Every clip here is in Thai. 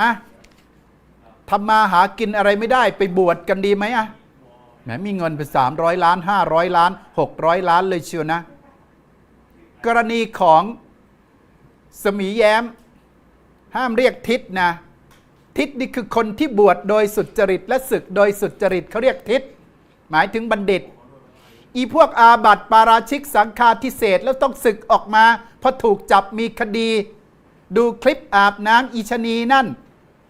อะทำมาหากินอะไรไม่ได้ไปบวชกันดีไหมอะแหมมีเงินไปสามร้อยล้านห้าร้อยล้านหกร้อยล้านเลยเชียวนะ กรณีของสมีแย้ม ห้ามเรียกทิศนะ ทิศนี่คือคนที่บวชโดยสุจริตและศึกโดยสุจริตเขาเรียกทิศ หมายถึงบัณฑิต อีพวกอาบัติปาราชิกสังฆาทิเศษแล้วต้องศึกออกมาพราะถูกจับมีคดี ดูคลิปอาบน้ำอีชนีนั่น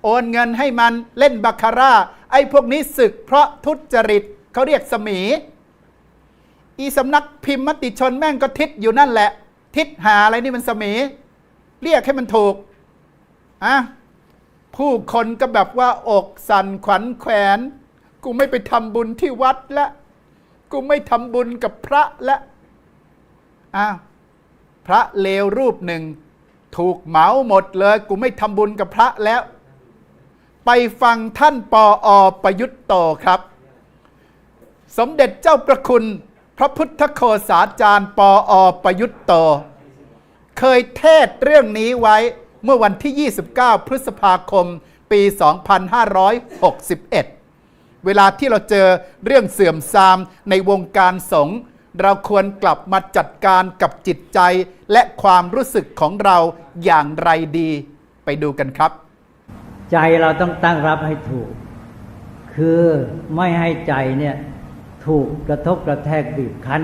โอนเงินให้มันเล่นบาคาร่า ไอ้พวกนี้ศึกเพราะทุจริตเขาเรียกสมี อีสำนักพิมพ์มติชนแม่งก็ทิศอยู่นั่นแหละ ทิศหาอะไรนี่มันสมี เรียกให้มันถูกอะผู้คนก็แบบว่าอกสั่นขวัญแขวน กูไม่ไปทำบุญที่วัดละ กูไม่ทำบุญกับพระละอ้าวพระเลวรูปหนึ่ง ถูกเหมาหมดเลย กูไม่ทำบุญกับพระแล้ว ไปฟังท่านปออประยุทธ์โตครับ สมเด็จเจ้าประคุณ พระพุทธโฆษาจารย์ปออประยุทธ์โต เคยเทศเรื่องนี้ไว้เมื่อวันที่ 29 พฤษภาคม ปี 2561 เวลาที่เราเจอเรื่องเสื่อมทรามในวงการสงฆ์เราควรกลับมาจัดการกับจิตใจและความรู้สึกของเราอย่างไรดี ไปดูกันครับ ใจเราต้องตั้งรับให้ถูก คือไม่ให้ใจเนี่ยถูกกระทบกระแทกบีบคั้น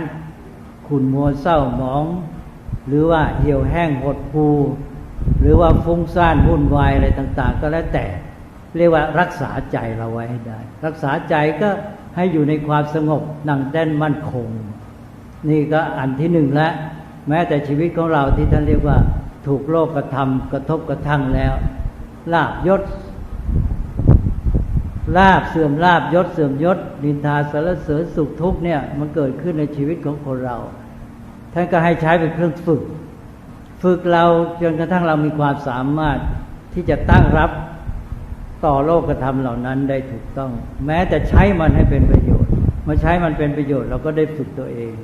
ขุนมัวเศร้าหมอง หรือว่าเหี่ยวแห้งหดหูหรือว่าฟุ้งซ่านวุ่นวายอะไรต่าง ๆ ก็แล้วแต่ เรียกว่ารักษาใจเราไว้ให้ได้ รักษาใจก็ให้อยู่ในความสงบหนังแน่นมั่นคง นี่ก็อันที่หนึ่งแล้วแม้แต่ชีวิตของเราที่ท่านเรียกว่า ถูกโลกกระทำกระทบกระทั่งแล้ว ลาบยศ ลาบเสื่อมลาบยศเสื่อมยศ นินทาสารเสริญสุขทุกเนี่ย มันเกิดขึ้นในชีวิตของคนเรา ท่านก็ให้ใช้เป็นเครื่องฝึก ฝึกเราจนกระทั่งเรามีความสามารถที่จะตั้งรับต่อโลกธรรมเหล่านั้นได้ถูกต้อง แม้แต่ใช้มันให้เป็นประโยชน์มาใช้มันเป็นประโยชน์เราก็ได้ฝึกตัวเอง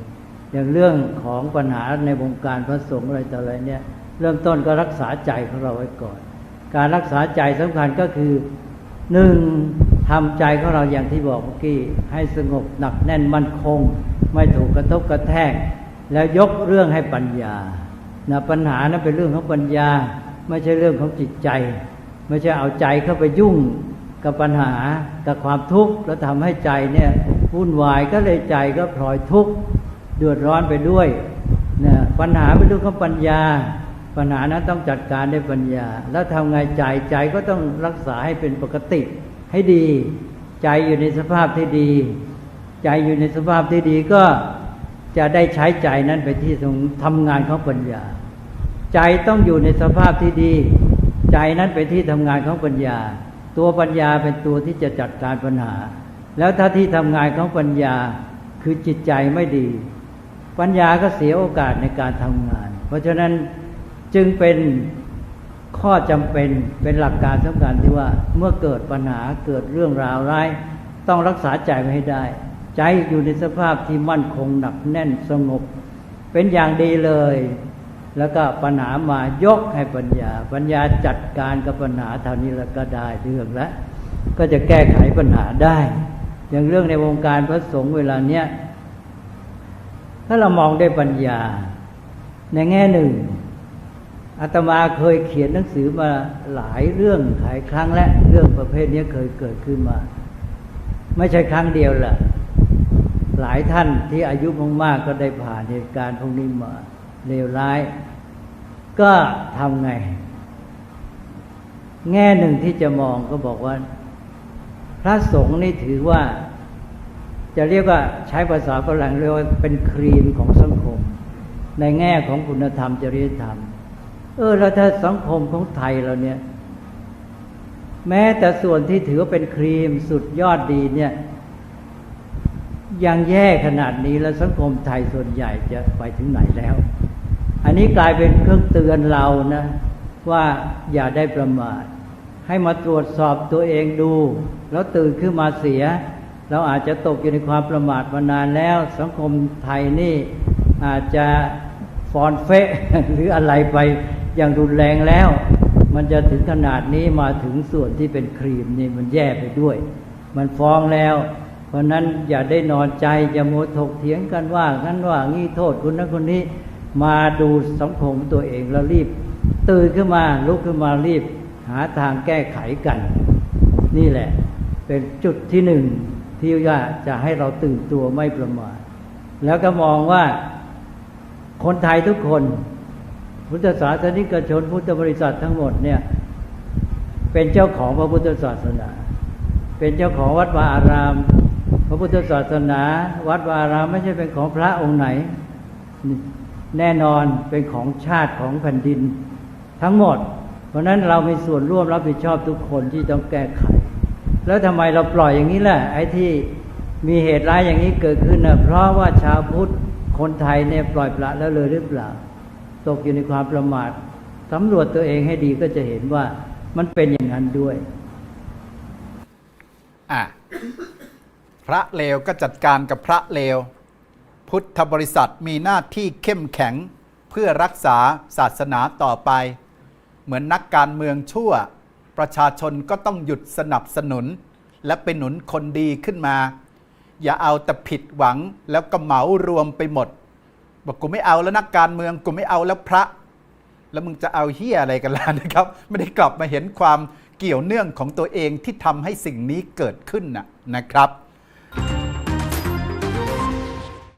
อย่างเรื่องของปัญหาในวงการพระสงฆ์อะไรต่ออะไรเนี่ย เริ่มต้นก็รักษาใจของเราไว้ก่อน การรักษาใจสำคัญก็คือหนึ่งทำใจของเราอย่างที่บอกเมื่อกี้ให้สงบหนักแน่นมั่นคง ไม่ถูกกระทบกระแทก แล้วยกเรื่องให้ปัญญานะปัญหานั้นเป็นเรื่องของปัญญา ไม่ใช่เรื่องของจิตใจ ไม่ใช่เอาใจเข้าไปยุ่งกับปัญหากับความทุกข์แล้วทำให้ใจเนี่ยวุ่นวายก็เลยใจก็พลอยทุกข์เดือดร้อนไปด้วยนะปัญหาเป็นเรื่องของปัญญา ปัญหานั้นต้องจัดการด้วยปัญญา แล้วทำไงใจใจก็ต้องรักษาให้เป็นปกติให้ดี ใจอยู่ในสภาพที่ดี ใจอยู่ในสภาพที่ดีก็จะได้ใช้ใจนั้นไปที่ทำงานของปัญญา ใจต้องอยู่ในสภาพที่ดี ใจนั้นไปที่ทำงานของปัญญา ตัวปัญญาเป็นตัวที่จะจัดการปัญหา แล้วถ้าที่ทำงานของปัญญาคือจิตใจไม่ดี ปัญญาก็เสียโอกาสในการทำงาน เพราะฉะนั้น จึงเป็นข้อจำเป็นเป็นหลักการสำคัญที่ว่าเมื่อเกิดปัญหาเกิดเรื่องราวร้าย ต้องรักษาใจไว้ให้ได้ ใจอยู่ในสภาพที่มั่นคงหนักแน่นสงบ เป็นอย่างดีเลย แล้วก็ปัญหามายกให้ปัญญา ปัญญาจัดการกับปัญหาเท่านี้แล้วก็ได้เรื่องแล้วก็จะแก้ไขปัญหาได้ อย่างเรื่องในวงการพระสงฆ์เวลาเนี้ยถ้าเรามองได้ปัญญาในแง่หนึ่ง อาตมาเคยเขียนหนังสือมาหลายเรื่องหลายครั้งและเรื่องประเภทนี้เคยเกิดขึ้นมา ไม่ใช่ครั้งเดียวล่ะ หลายท่านที่อายุมากๆก็ได้ผ่านเหตุการณ์พวกนี้มาเลวร้าย ก็ทำไง แง่หนึ่งที่จะมองก็บอกว่า พระสงฆ์นี่ถือว่า จะเรียกว่าใช้ภาษาฝรั่งเรียกว่าเป็นครีมของสังคม ในแง่ของคุณธรรมจริยธรรม เออแล้วถ้าสังคมของไทยเราเนี่ย แม้แต่ส่วนที่ถือว่าเป็นครีมสุดยอดดีเนี่ย ยังแย่ขนาดนี้แล้วสังคมไทยส่วนใหญ่จะไปถึงไหนแล้ว อันนี้กลายเป็นเครื่องเตือนเรานะ ว่าอย่าได้ประมาทให้มาตรวจสอบตัวเองดู แล้วตื่นขึ้นมาเสีย เราอาจจะตกอยู่ในความประมาทมานานแล้ว สังคมไทยนี่อาจจะฟอนเฟะหรืออะไรไป อย่างรุนแรงแล้ว มันจะถึงขนาดนี้มาถึงส่วนที่เป็นครีมนี่มันแย่ไปด้วย มันฟ้องแล้ว เพราะนั้นอย่าได้นอนใจอย่าโมถกเถียงกันว่างั้นว่างี้โทษคนนั้นคนนี้ มาดูสังคมตัวเองแล้วรีบ ตื่นขึ้นมาลุกขึ้นมารีบ หาทางแก้ไขกัน นี่แหละ เป็นจุดที่หนึ่งที่ว่าจะให้เราตื่นตัวไม่ประมาทแล้วก็มองว่าคนไทยทุกคน พุทธศาสนิกชนพุทธบริษัททั้งหมดเนี่ยเป็นเจ้าของพระพุทธศาสนา เป็นเจ้าของวัดวาอาราม พระพุทธศาสนา วัดวาอารามไม่ใช่เป็นของพระองค์ไหน แน่นอนเป็นของชาติของแผ่นดิน ทั้งหมด เพราะนั้นเรามีส่วนร่วมรับผิดชอบทุกคนที่ต้องแก้ไข แล้วทำไมเราปล่อยอย่างนี้ล่ะไอ้ที่มีเหตุร้ายอย่างนี้เกิดขึ้นนะเพราะว่าชาวพุทธคนไทยเนี่ยปล่อยปละแล้วเลยหรือเปล่า ตกอยู่ในความประมาทสำรวจตัวเองให้ดีก็จะเห็นว่ามันเป็นอย่างนั้นด้วย อะ พระเลวก็จัดการกับพระเลว พุทธบริษัทมีหน้าที่เข้มแข็งเพื่อรักษาศาสนาต่อไป เหมือนนักการเมืองชั่ว ประชาชนก็ต้องหยุดสนับสนุน และไปหนุนคนดีขึ้นมา อย่าเอาแต่ผิดหวังแล้วก็เหมารวมไปหมด บอกกูไม่เอาแล้วนักการเมืองกูไม่เอาแล้วพระ แล้วมึงจะเอาเฮียอะไรกันล่ะนะครับ ไม่ได้กลับมาเห็นความเกี่ยวเนื่องของตัวเองที่ทำให้สิ่งนี้เกิดขึ้นนะนะครับ